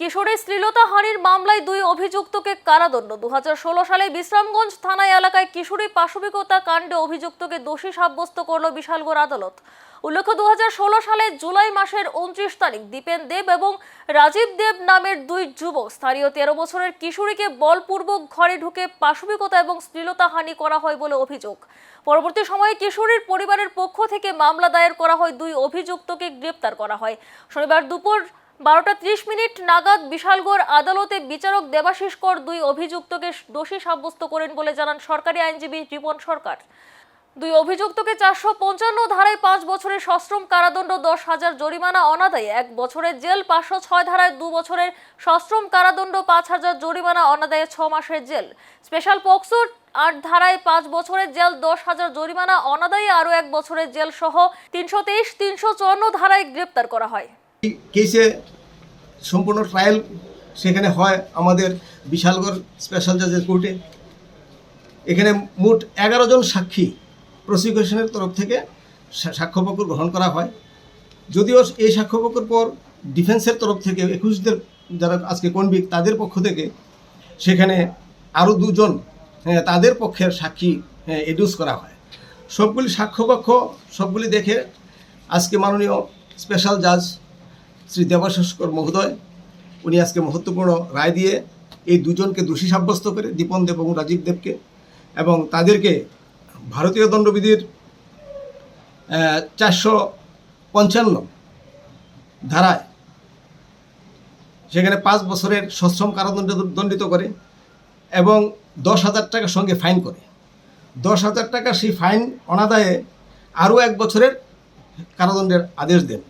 কিশোরের শ্লীলতা হানির মামলায় দুই অভিযুক্তকে কারাদণ্ড। দু হাজার ষোলো সালে বিশ্রামগঞ্জ থানা এলাকায় কিশোরী পাশবিকতা কাণ্ডে অভিযুক্তকে দোষী সাব্যস্ত করল বিশালগড় আদালত। উল্লেখ্য, দুহাজার ষোলো সালে জুলাই মাসের উনত্রিশ তারিখ দীপেন দেব এবং রাজীব দেব নামের দুই যুবক, স্থানীয় তেরো বছরের কিশোরীকে বলপূর্বক ঘরে ঢুকে পাশবিকতা এবং শ্লীলতা হানি করা হয় বলে অভিযোগ। পরবর্তী সময়ে কিশোরীর পরিবারের পক্ষ থেকে মামলা দায়ের করা হয়। দুই অভিযুক্তকে গ্রেপ্তার করা হয়। শনিবার দুপুর বারোটা ত্রিশ মিনিট নাগাদ বিশালগড় আদালতে বিচারক দেবাশিস কর দুই অভিযুক্তকে দোষী সাব্যস্ত করেন বলে জানান সরকারি আইনজীবী রিপন সরকার। দুই অভিযুক্তকে চারশো পঞ্চান্ন ধারায় পাঁচ বছরের সশ্রম কারাদণ্ড, দশ হাজার জরিমানা অনাদায়ে এক বছরের জেল, পাঁচশো ছয় ধারায় দু বছরের সশ্রম কারাদণ্ড, পাঁচ হাজার জরিমানা অনাদায়ে ছ মাসের জেল। স্পেশাল পক্সো আট ধারায় পাঁচ বছরের জেল, দশ হাজার জরিমানা অনাদায়ে আরও এক বছরের জেল সহ তিনশো তেইশ, তিনশো চুয়ান্ন ধারায় গ্রেপ্তার করা হয়। কেসে সম্পূর্ণ ট্রায়াল সেখানে হয় আমাদের বিশালগড় স্পেশাল জাজের কোর্টে এখানে মোট এগারো জন সাক্ষী প্রসিকিউশনের তরফ থেকে সাক্ষ্যপক্ষ গ্রহণ করা হয়। যদিও এই সাক্ষ্যপক্ষের পর ডিফেন্সের তরফ থেকে একুশদের যারা আজকে কনভিক তাদের পক্ষ থেকে সেখানে আরও দুজন হ্যাঁ, তাদের পক্ষের সাক্ষী এডিউস করা হয়। সবগুলি সাক্ষ্যপক্ষ সবগুলি দেখে আজকে মাননীয় স্পেশাল জাজ শ্রী দেবাশস্কর মহোদয়, উনি আজকে মহত্বপূর্ণ রায় দিয়ে এই দুজনকে দোষী সাব্যস্ত করে দীপন দেব এবং রাজীব দেবকে এবং তাদেরকে ভারতীয় দণ্ডবিধির চারশো পঞ্চান্ন ধারায় সেখানে পাঁচ বছরের সশ্রম কারাদণ্ড দণ্ডিত করে এবং দশ হাজার টাকার সঙ্গে ফাইন করে। দশ হাজার টাকা সেই ফাইন অনাদায়ে আরও এক বছরের কারাদণ্ডের আদেশ দেন।